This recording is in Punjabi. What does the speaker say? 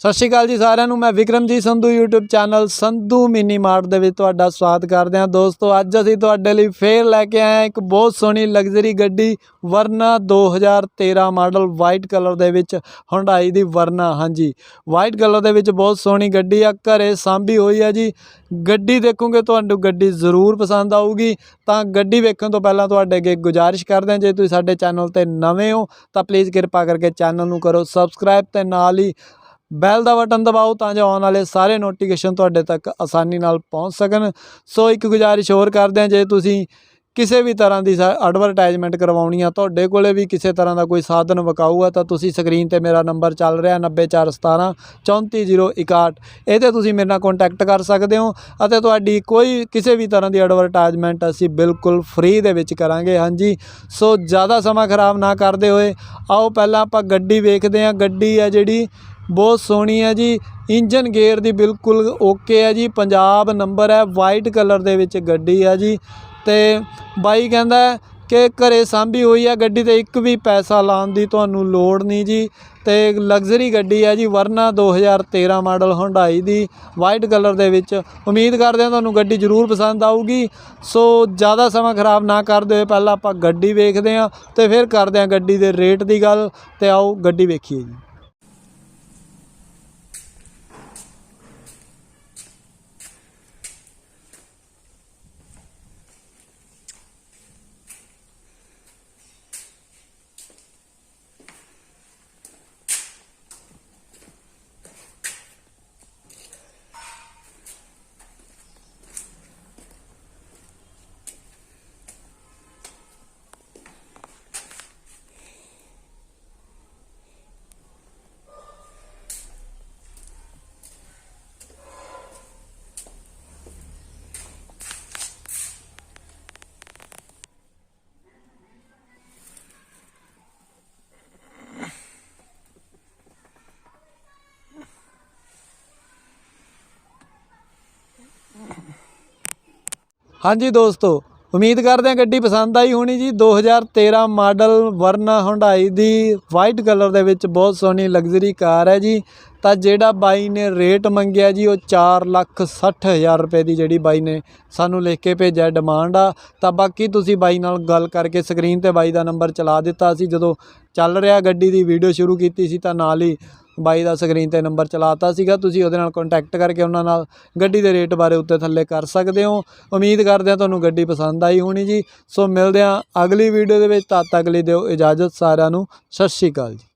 ਸਤਿ ਸ਼੍ਰੀ ਅਕਾਲ ਜੀ ਸਾਰਿਆਂ ਨੂੰ, ਮੈਂ Vikramjit Sandhu, YouTube channel Sandhu mini mart ਦੇ ਵਿੱਚ ਤੁਹਾਡਾ ਸਵਾਗਤ ਕਰਦੇ ਹਾਂ। ਦੋਸਤੋ, ਅੱਜ ਅਸੀਂ ਤੁਹਾਡੇ ਲਈ ਫੇਰ ਲੈ ਕੇ ਆਏ ਹਾਂ ਇੱਕ ਬਹੁਤ ਸੋਹਣੀ ਲਗਜ਼ਰੀ ਗੱਡੀ ਵਰਨਾ 2013 ਮਾਡਲ ਵਾਈਟ ਕਲਰ ਦੇ ਵਿੱਚ ਹੁੰਡਾਈ ਦੀ ਵਰਨਾ, ਹਾਂਜੀ। ਵਾਈਟ ਕਲਰ ਦੇ ਵਿੱਚ ਬਹੁਤ ਸੋਹਣੀ ਗੱਡੀ ਆ, ਘਰੇ ਸਾਂਭੀ ਹੋਈ ਆ ਜੀ। ਗੱਡੀ ਦੇਖੋਗੇ ਤੁਹਾਨੂੰ ਗੱਡੀ ਜ਼ਰੂਰ ਪਸੰਦ ਆਊਗੀ। ਤਾਂ ਗੱਡੀ ਵੇਖਣ ਤੋਂ ਪਹਿਲਾਂ ਤੁਹਾਡੇ ਅੱਗੇ ਗੁਜ਼ਾਰਿਸ਼ ਕਰਦੇ ਹਾਂ, ਜੇ ਤੁਸੀਂ ਸਾਡੇ ਚੈਨਲ ਤੇ ਨਵੇਂ ਹੋ, ਤਾਂ ਪਲੀਜ਼ ਕਿਰਪਾ ਕਰਕੇ ਚੈਨਲ ਨੂੰ ਕਰੋ ਸਬਸਕ੍ਰਾਈਬ ਤੇ ਨਾਲ ਹੀ ਬੈਲ ਦਾ ਬਟਨ ਦਬਾਓ ਤਾਂ ਜੋ ਆਉਣ ਵਾਲੇ ਸਾਰੇ ਨੋਟੀਫਿਕੇਸ਼ਨ ਤੁਹਾਡੇ ਤੱਕ ਆਸਾਨੀ ਨਾਲ ਪਹੁੰਚ ਸਕਣ। ਸੋ ਇੱਕ ਗੁਜ਼ਾਰਿਸ਼ ਹੋਰ ਕਰਦੇ ਹਾਂ, ਜੇ ਤੁਸੀਂ ਕਿਸੇ ਵੀ ਤਰ੍ਹਾਂ ਦੀ ਐਡਵਰਟਾਈਜ਼ਮੈਂਟ ਕਰਵਾਉਣੀ ਆ, ਤੁਹਾਡੇ ਕੋਲੇ ਵੀ ਕਿਸੇ ਤਰ੍ਹਾਂ ਦਾ ਕੋਈ ਸਾਧਨ ਵਿਕਾਊ ਆ, ਤਾਂ ਤੁਸੀਂ ਸਕਰੀਨ ਤੇ ਮੇਰਾ ਨੰਬਰ ਚੱਲ ਰਿਹਾ 90417 34061 ਇਹ ਤੇ ਤੁਸੀਂ ਮੇਰੇ ਨਾਲ ਕੰਟੈਕਟ ਕਰ ਸਕਦੇ ਹੋ ਅਤੇ ਤੁਹਾਡੀ ਕੋਈ ਕਿਸੇ ਵੀ ਤਰ੍ਹਾਂ ਦੀ ਐਡਵਰਟਾਈਜ਼ਮੈਂਟ ਅਸੀਂ ਬਿਲਕੁਲ ਫ੍ਰੀ ਦੇ ਵਿੱਚ ਕਰਾਂਗੇ। ਹਾਂਜੀ, ਸੋ ਜ਼ਿਆਦਾ ਸਮਾਂ ਖਰਾਬ ਨਾ ਕਰਦੇ ਹੋਏ ਆਓ, ਪਹਿਲਾਂ ਆਪਾਂ ਗੱਡੀ ਵੇਖਦੇ ਹਾਂ। ਗੱਡੀ ਆ ਜਿਹੜੀ ਬਹੁਤ ਸੋਹਣੀ ਹੈ ਜੀ। ਇੰਜਨ ਗੇਅਰ ਦੀ ਬਿਲਕੁਲ ਓਕੇ ਹੈ ਜੀ। ਪੰਜਾਬ ਨੰਬਰ ਹੈ, ਵਾਈਟ ਕਲਰ ਦੇ ਵਿੱਚ ਗੱਡੀ ਹੈ ਜੀ। ਤੇ ਬਾਈ ਕਹਿੰਦਾ ਕਿ ਘਰੇ ਸਾਂਭੀ ਹੋਈ ਹੈ ਗੱਡੀ ਤੇ ਇੱਕ ਵੀ ਪੈਸਾ ਲਾਉਣ ਦੀ ਤੁਹਾਨੂੰ ਲੋੜ ਨਹੀਂ ਜੀ। ਤੇ ਲਗਜ਼ਰੀ ਗੱਡੀ ਹੈ ਜੀ, ਵਰਨਾ 2013 ਮਾਡਲ ਹੁੰਡਾਈ ਦੀ, ਵਾਈਟ ਕਲਰ ਦੇ ਵਿੱਚ। ਉਮੀਦ ਕਰਦੇ ਹਾਂ ਤੁਹਾਨੂੰ ਗੱਡੀ ਜ਼ਰੂਰ ਪਸੰਦ ਆਊਗੀ। ਸੋ ਜ਼ਿਆਦਾ ਸਮਾਂ ਖਰਾਬ ਨਾ ਕਰਦੇ ਹੋਏ ਪਹਿਲਾਂ ਆਪਾਂ ਗੱਡੀ ਵੇਖਦੇ ਹਾਂ ਤੇ ਫਿਰ ਕਰਦੇ ਹਾਂ ਗੱਡੀ ਦੇ ਰੇਟ ਦੀ ਗੱਲ ਤੇ ਆਓ ਗੱਡੀ ਵੇਖੀਏ ਜੀ। ਹਾਂਜੀ ਦੋਸਤੋ, ਉਮੀਦ ਕਰਦੇ ਹਾਂ ਗੱਡੀ ਪਸੰਦ ਆਈ ਹੋਣੀ ਜੀ। 2013 ਮਾਡਲ ਵਰਨਾ ਹੁੰਡਾਈ ਦੀ ਵਾਈਟ ਕਲਰ ਦੇ ਵਿੱਚ ਬਹੁਤ ਸੋਹਣੀ ਲਗਜ਼ਰੀ ਕਾਰ ਹੈ ਜੀ। ਤਾਂ ਜਿਹੜਾ ਬਾਈ ਨੇ ਰੇਟ ਮੰਗਿਆ ਜੀ, ਉਹ 4 ਲੱਖ 60 ਹਜ਼ਾਰ ਰੁਪਏ ਦੀ ਜਿਹੜੀ ਬਾਈ ਨੇ ਸਾਨੂੰ ਲਿਖ ਕੇ ਭੇਜਿਆ ਡਿਮਾਂਡ ਆ। ਤਾਂ ਬਾਕੀ ਤੁਸੀਂ ਬਾਈ ਨਾਲ ਗੱਲ ਕਰਕੇ ਸਕਰੀਨ ਤੇ ਬਾਈ ਦਾ ਨੰਬਰ ਚਲਾ ਦਿੱਤਾ ਸੀ। ਜਦੋਂ ਚੱਲ ਰਿਹਾ ਗੱਡੀ ਦੀ ਵੀਡੀਓ ਸ਼ੁਰੂ ਕੀਤੀ ਸੀ, ਤਾਂ ਨਾਲ ਹੀ ਬਾਈ ਦਾ ਸਕਰੀਨ ਤੇ ਨੰਬਰ ਚਲਾਤਾ ਸੀਗਾ, ਤੁਸੀਂ ਉਹਦੇ ਨਾਲ ਕੰਟੈਕਟ ਕਰਕੇ ਉਹਨਾਂ ਨਾਲ ਗੱਡੀ ਦੇ ਰੇਟ ਬਾਰੇ ਉੱਤੇ ਥੱਲੇ ਕਰ ਸਕਦੇ ਹੋ। ਉਮੀਦ ਕਰਦੇ ਹਾਂ ਤੁਹਾਨੂੰ ਗੱਡੀ ਪਸੰਦ ਆਈ ਹੋਣੀ ਜੀ। ਸੋ ਮਿਲਦੇ ਹਾਂ ਅਗਲੀ ਵੀਡੀਓ ਦੇ ਵਿੱਚ, ਤਦ ਤੱਕ ਲਈ ਦਿਓ ਇਜਾਜ਼ਤ ਸਾਰਿਆਂ ਨੂੰ। ਸਤਿ ਸ਼੍ਰੀ ਅਕਾਲ ਜੀ।